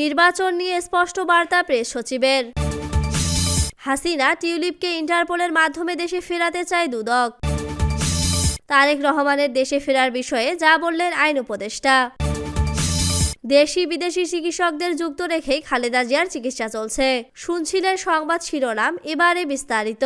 নির্বাচন নিয়ে স্পষ্ট বার্তা প্রেস সচিবের। হাসিনা টিউলিপকে ইন্টারপোলের মাধ্যমে দেশে ফেরাতে চায় দুদক। তারেক রহমানের দেশে ফেরার বিষয়ে যা বললেন আইন উপদেষ্টা। দেশি বিদেশি চিকিৎসকদের যুক্ত রেখেই খালেদা জিয়ার চিকিৎসা চলছে। শুনছিলেন সংবাদ শিরোনাম, এবারে বিস্তারিত।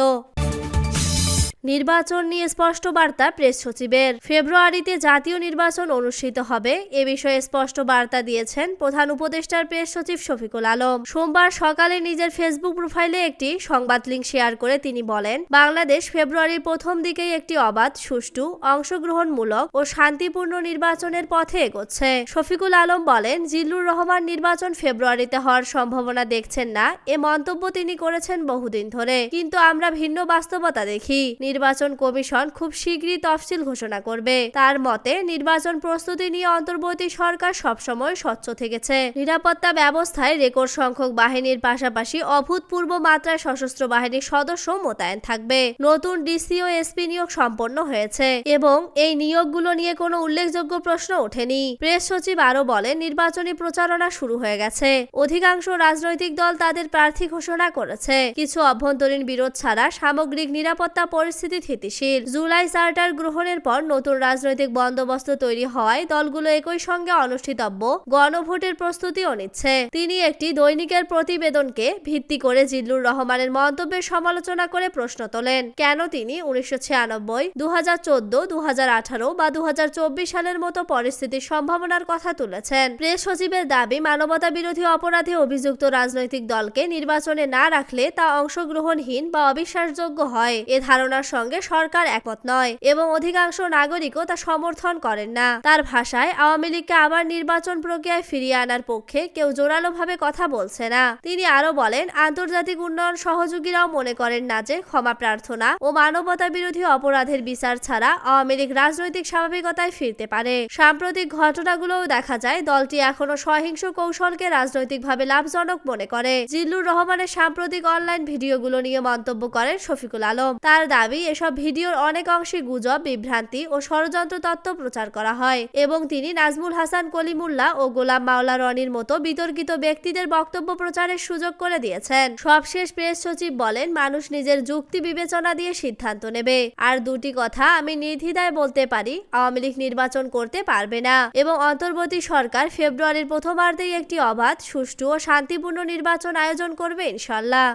নির্বাচন নিয়ে স্পষ্ট বার্তা প্রেস সচিবের। ফেব্রুয়ারিতে জাতীয় নির্বাচন অনুষ্ঠিত হবে, এ বিষয়ে স্পষ্ট বার্তা দিয়েছেন প্রধান উপদেষ্টার প্রেস সচিব শফিকুল আলম। সোমবার সকালে নিজের ফেসবুক প্রোফাইলে একটি সংবাদ লিঙ্ক শেয়ার করে তিনি বলেন, বাংলাদেশ ফেব্রুয়ারির প্রথম দিকেই একটি অবাধ, সুষ্ঠু, অংশগ্রহণমূলক ও শান্তিপূর্ণ নির্বাচনের পথে এগোচ্ছে। শফিকুল আলম বলেন, জিল্লুর রহমান নির্বাচন ফেব্রুয়ারিতে হওয়ার সম্ভাবনা দেখছেন না, এ মন্তব্য তিনি করেছেন বহুদিন ধরে। কিন্তু আমরা ভিন্ন বাস্তবতা দেখি। নির্বাচন কমিশন খুব শীঘ্রই তফসিল ঘোষণা করবে। তার মতে, নির্বাচন প্রস্তুতি নিয়ে অন্তর্বর্তী সরকার সবসময় স্বচ্ছ থেকেছে। নিরাপত্তা ব্যবস্থায় রেকর্ড সংখ্যক বাহিনীর পাশাপাশি অভূতপূর্ব মাত্রায় সশস্ত্র বাহিনীর সদস্য মোতায়েন থাকবে। নতুন ডিসি ও এসপি নিয়োগ সম্পন্ন হয়েছে এবং এই নিয়োগগুলো নিয়ে কোনো উল্লেখযোগ্য প্রশ্ন ওঠেনি। প্রেস সচিব আরও বলেন, নির্বাচনী প্রচারণা শুরু হয়ে গেছে। অধিকাংশ রাজনৈতিক দল তাদের প্রার্থী ঘোষণা করেছে। কিছু অভ্যন্তরীণ বিরোধ ছাড়া সামগ্রিক নিরাপত্তা পরিস্থিতি স্থিতিশীল জুলাই চার্টার গ্রহণের পর নতুন রাজনৈতিক বন্দোবস্ত তৈরি হওয়ায় দলগুলো একই সঙ্গে অনুষ্ঠিতব্য গণভোটের প্রস্তুতিও নিচ্ছে। তিনি একটি দৈনিকের প্রতিবেদনকে ভিত্তি করে জিল্লুর রহমানের মন্তব্যের সমালোচনা করে প্রশ্ন তোলেন। কেন তিনি উনিশশো ছিয়ানব্বই দু হাজার চোদ্দ দু হাজার আঠারো বা দু হাজার চব্বিশ সালের মতো পরিস্থিতির সম্ভাবনার কথা তুলেছেন? প্রেস সচিবের দাবি মানবতা বিরোধী অপরাধে অভিযুক্ত রাজনৈতিক দলকে নির্বাচনে না রাখলে তা অংশগ্রহণহীন বা অবিশ্বাসযোগ্য হয়। এ ধারণার সঙ্গে সরকার একমত নয় এবং অধিকাংশ নাগরিকও তা সমর্থন করেন না। তার ভাষায় আওয়ামী লীগকে আবার নির্বাচন প্রক্রিয়ায় ফিরিয়ে আনার পক্ষে কেউ জোরালোভাবে কথা বলছে না। তিনি আরও বলেন, আন্তর্জাতিক উন্নয়ন সহযোগীরাও মনে করেন না যে ক্ষমা প্রার্থনা ও মানবতা বিরোধী অপরাধের বিচার ছাড়া আওয়ামী লীগ রাজনৈতিক স্বাভাবিকতায় ফিরতে পারে। সাম্প্রতিক ঘটনাগুলোও দেখা যায়, দলটি এখনও সহিংস কৌশলকে রাজনৈতিকভাবে লাভজনক মনে করে। জিল্লুর রহমানের সাম্প্রতিক অনলাইন ভিডিওগুলো নিয়ে মন্তব্য করেন শফিকুল আলম। তার দাবি এসব ভিডিওর অনেক অংশে গুজব, বিভ্রান্তি ও ষড়যন্ত্র তত্ত্ব প্রচার করা হয় এবং তিনি নাজমুল হাসান, কলিমুল্লাহ ও গোলাম মাওলা রনির মতো বিতর্কিত ব্যক্তিদের বক্তব্য প্রচারের সুযোগ করে দিয়েছেন। সবশেষ প্রেস সচিব বলেন, মানুষ নিজের যুক্তি বিবেচনা দিয়ে সিদ্ধান্ত নেবে। আর দুটি কথা আমি নির্দ্বিধায় বলতে পারি, আওয়ামী লীগ নির্বাচন করতে পারবে না এবং অন্তর্বর্তী সরকার ফেব্রুয়ারির প্রথমার্ধেই একটি অবাধ, সুষ্ঠু ও শান্তিপূর্ণ নির্বাচন আয়োজন করবে ইনশাল্লাহ।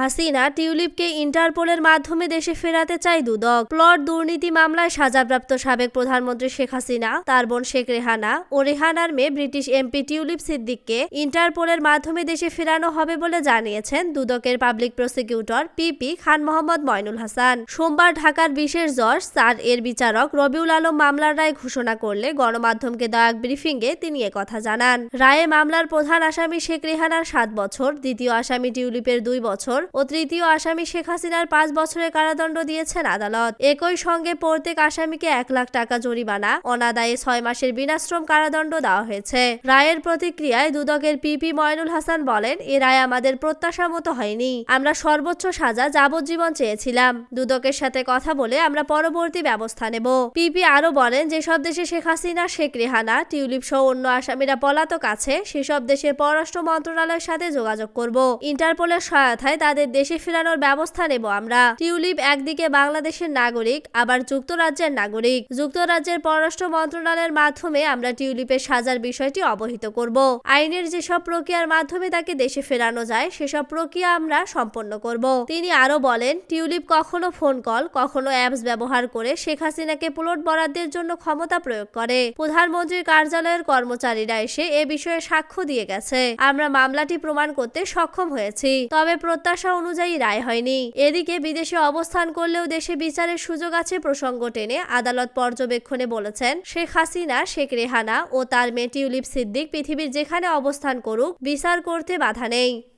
হাসিনা টিউলিপকে ইন্টারপোলের মাধ্যমে দেশে ফেরাতে চায় দুদক। প্লট দুর্নীতি মামলায় সাজাপ্রাপ্ত সাবেক প্রধানমন্ত্রী শেখ হাসিনা, তার বোন শেখ রেহানা ও রেহানার মেয়ে ব্রিটিশ এমপি টিউলিপ সিদ্দিককে ইন্টারপোলের মাধ্যমে দেশে ফেরানো হবে বলে জানিয়েছেন দুদকের public prosecutor PP Khan Mohammad Moinul Hasan. সোমবার ঢাকার বিশেষ জজ স্যার এর বিচারক রবিউল আলম মামলার রায় ঘোষণা করলে গণমাধ্যমকে দেওয়া এক ব্রিফিংয়ে তিনি কথা জানান। রায়ে মামলার প্রধান আসামি শেখ রেহানার সাত বছর, দ্বিতীয় আসামি টিউলিপের দুই বছর ও তৃতীয় আসামি শেখ হাসিনার পাঁচ বছরের কারাদণ্ড দিয়েছেন আদালত। একই সঙ্গে প্রত্যেক আসামিকে এক লাখ টাকা জরিমানা, অনাদায়ে ছয় মাসের বিনাশ্রম কারাদণ্ড দেওয়া হয়েছে। রায়ের প্রতিক্রিয়ায় দুদকের পিপি ময়নুল হাসান বলেন, এ রায় আমাদের প্রত্যাশা মতো হয়নি। আমরা সর্বোচ্চ সাজা যাবজ্জীবন চেয়েছিলাম। দুদকের সাথে কথা বলে আমরা পরবর্তী ব্যবস্থা নেব। পিপি আরও বলেন, যেসব দেশে শেখ হাসিনা, শেখ রেহানা, টিউলিপ সহ অন্য আসামিরা পলাতক আছে, সেসব দেশের পররাষ্ট্র মন্ত্রণালয়ের সাথে যোগাযোগ করব। ইন্টারপোলের সহায়তায় তাদের দেশে ফেরানোর ব্যবস্থা নেব। আমরা টিউলিপ একদিকে বাংলাদেশের নাগরিক, আবার যুক্তরাজ্যের নাগরিক। যুক্তরাজ্যের পররাষ্ট্র মন্ত্রণালয়ের মাধ্যমে আমরা টিউলিপের সাজার বিষয়টি অবহিত করব। আইনের যেসব প্রক্রিয়ার মাধ্যমে তাকে দেশে ফেরানো যায়, সেসব প্রক্রিয়া আমরা সম্পন্ন করব। তিনি আরও বলেন, টিউলিপ কখনো ফোন কল, কখনো অ্যাপস ব্যবহার করে শেখ হাসিনাকে প্লট বরাদ্দের জন্য ক্ষমতা প্রয়োগ করে। প্রধানমন্ত্রীর কার্যালয়ের কর্মচারীরা এসে এ বিষয়ে সাক্ষ্য দিয়ে গেছে। আমরা মামলাটি প্রমাণ করতে সক্ষম হয়েছি। তবে প্রত্যাশা অনুযায়ী রায় হয়নি। এদিকে বিদেশে অবস্থান করলেও দেশে বিচারের সুযোগ আছে প্রসঙ্গ টেনে আদালত পর্যবেক্ষণে বলেছেন, শেখ হাসিনা, শেখ রেহানা ও তার মেয়ে টিউলিপ সিদ্দিক পৃথিবীর যেখানে অবস্থান করুক, বিচার করতে বাধা নেই।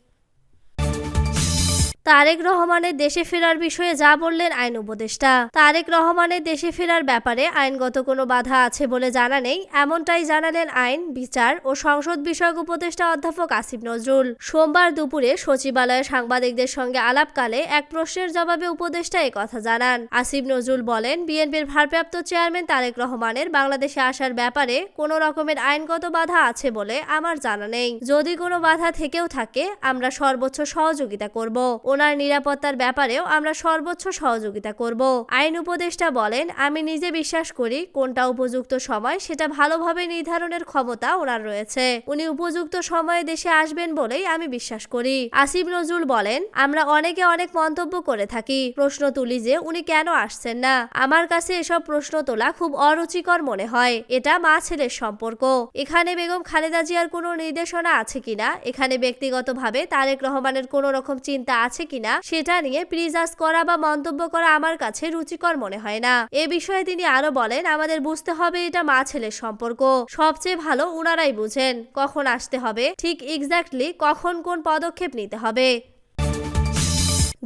তারেক রহমানের দেশে ফেরার বিষয়ে যা বললেন আইন উপদেষ্টা। তারেক রহমানের দেশে ফেরার ব্যাপারে আইনগত কোনো বাধা আছে বলে জানা নেই, এমনটাই জানালেন আইন, বিচার ও সংসদ বিষয়ক উপদেষ্টা অধ্যাপক আসিফ নজরুল। সোমবার দুপুরে সচিবালয়ে সাংবাদিকদের সঙ্গে আলাপকালে এক প্রশ্নের জবাবে উপদেষ্টা কথা জানান। আসিফ নজরুল বলেন, বিএনপির ভারপ্রাপ্ত চেয়ারম্যান তারেক রহমানের বাংলাদেশে আসার ব্যাপারে কোনো রকমের আইনগত বাধা আছে বলে আমার জানা নেই। যদি কোনো বাধা থেকেও থাকে, আমরা সর্বোচ্চ সহযোগিতা করব। ওনার নিরাপত্তার ব্যাপারেও আমরা সর্বোচ্চ সহযোগিতা করব। আইন উপদেষ্টা বলেন, আমি নিজে বিশ্বাস করি কোনটা উপযুক্ত সময় সেটা ভালোভাবে নির্ধারণের ক্ষমতা ওনার রয়েছে। উনি উপযুক্ত সময়ে দেশে আসবেন বলেই আমি বিশ্বাস করি। আসিফ নজরুল বলেন, আমরা অনেকে অনেক মন্তব্য করে থাকি। প্রশ্ন তুলি যে উনি কেন আসছেন না? আমার কাছে এসব প্রশ্ন তোলা খুব অরুচিকর মনে হয়। এটা মা ছেলের সম্পর্ক। এখানে বেগম খালেদা জিয়ার কোনো নির্দেশনা আছে কিনা? এখানে ব্যক্তিগতভাবে তারেক রহমানের কোনো রকম চিন্তা আছে কিনা সেটা নিয়ে প্রিজাস করা বা মন্তব্য করা আমার কাছে রুচিকর মনে হয় না। এ বিষয়ে তিনি আরও বলেন, আমাদের বুঝতে হবে এটা মা ছেলের সম্পর্ক। সবচেয়ে ভালো উনারাই বুঝেন কখন আসতে হবে, ঠিক এক্স্যাক্টলি কখন কোন পদক্ষেপ নিতে হবে।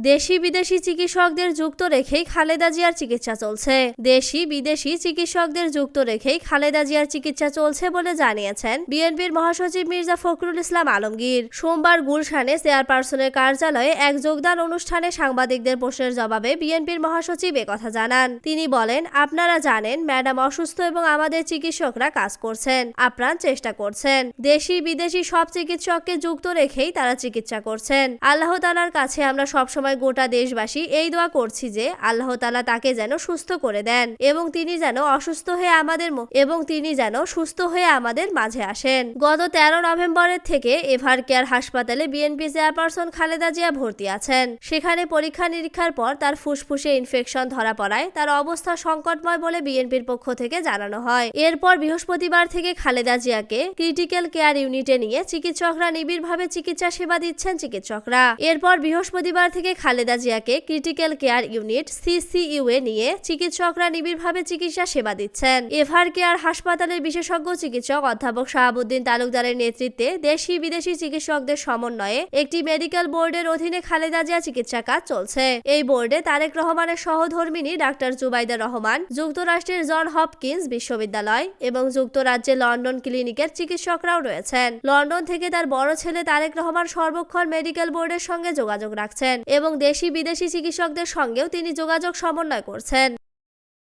দেশি বিদেশি চিকিৎসকদের যুক্ত রেখেই খালেদা জিয়ার চিকিৎসা চলছে। দেশি বিদেশি চিকিৎসকদের যুক্ত রেখেই খালেদা জিয়ার চিকিৎসা চলছে বলে জানিয়েছেন বিএনপির মহাসচিব মির্জা ফখরুল ইসলাম আলমগীর। সোমবার গুলশানে চেয়ারপারসনের কার্যালয়ে এক যোগদান অনুষ্ঠানে সাংবাদিকদের প্রশ্নের জবাবে বিএনপির মহাসচিব কথা জানান। তিনি বলেন, আপনারা জানেন, ম্যাডাম অসুস্থ এবং আমাদের চিকিৎসকরা কাজ করছেন, আপ্রাণ চেষ্টা করছেন। দেশি বিদেশি সব চিকিৎসককে যুক্ত রেখেই তারা চিকিৎসা করছেন। আল্লাহ তালার কাছে আমরা সবসময় গোটা দেশবাসী এই দোয়া করছি যে আল্লাহ তালা তাকে যেন সুস্থ করে দেন এবং তিনি যেন অসুস্থ হয়ে আমাদের এবং তিনি যেন সুস্থ হয়ে আমাদের মাঝে আসেন। গত তেরো নভেম্বরের থেকে এভার কেয়ার হাসপাতালে বিএনপি চেয়ারপারসন খালেদা জিয়া ভর্তি আছেন। সেখানে পরীক্ষা নিরীক্ষার পর তার ফুসফুসে ইনফেকশন ধরা পড়ায় তার অবস্থা সংকটময় বলে বিএনপির পক্ষ থেকে জানানো হয়। এরপর বৃহস্পতিবার থেকে খালেদা জিয়াকে ক্রিটিক্যাল কেয়ার ইউনিটে নিয়ে চিকিৎসকরা নিবিড়ভাবে চিকিৎসা সেবা দিচ্ছেন চিকিৎসকরা। এরপর বৃহস্পতিবার থেকে খালেদা জিয়াকে ক্রিটিক্যাল কেয়ার ইউনিট সিসিইউ এ নিয়ে চিকিৎসকরা নিবিড়ভাবে চিকিৎসা সেবা দিচ্ছেন। এভার কেয়ার হাসপাতালের বিশেষজ্ঞ চিকিৎসক অধ্যাপক শাহাবুদ্দিন তালুকদারের নেতৃত্বে দেশি বিদেশি চিকিৎসকদের সমন্বয়ে একটি মেডিকেল বোর্ডের অধীনে খালেদা জিয়া চিকিৎসা কাজ চলছে। এই বোর্ডে তারেক রহমানের সহধর্মিনী ডাক্তার জুবাইদা রহমান, যুক্তরাষ্ট্রের জন হপকিন্স বিশ্ববিদ্যালয় এবং যুক্তরাজ্যের লন্ডন ক্লিনিকের চিকিৎসকরাও রয়েছেন। লন্ডন থেকে তার বড় ছেলে তারেক রহমান সর্বক্ষণ মেডিকেল বোর্ডের সঙ্গে যোগাযোগ রাখছেন এবং দেশি বিদেশি চিকিৎসকদের সঙ্গেও তিনি যোগাযোগ সমন্বয় করছেন।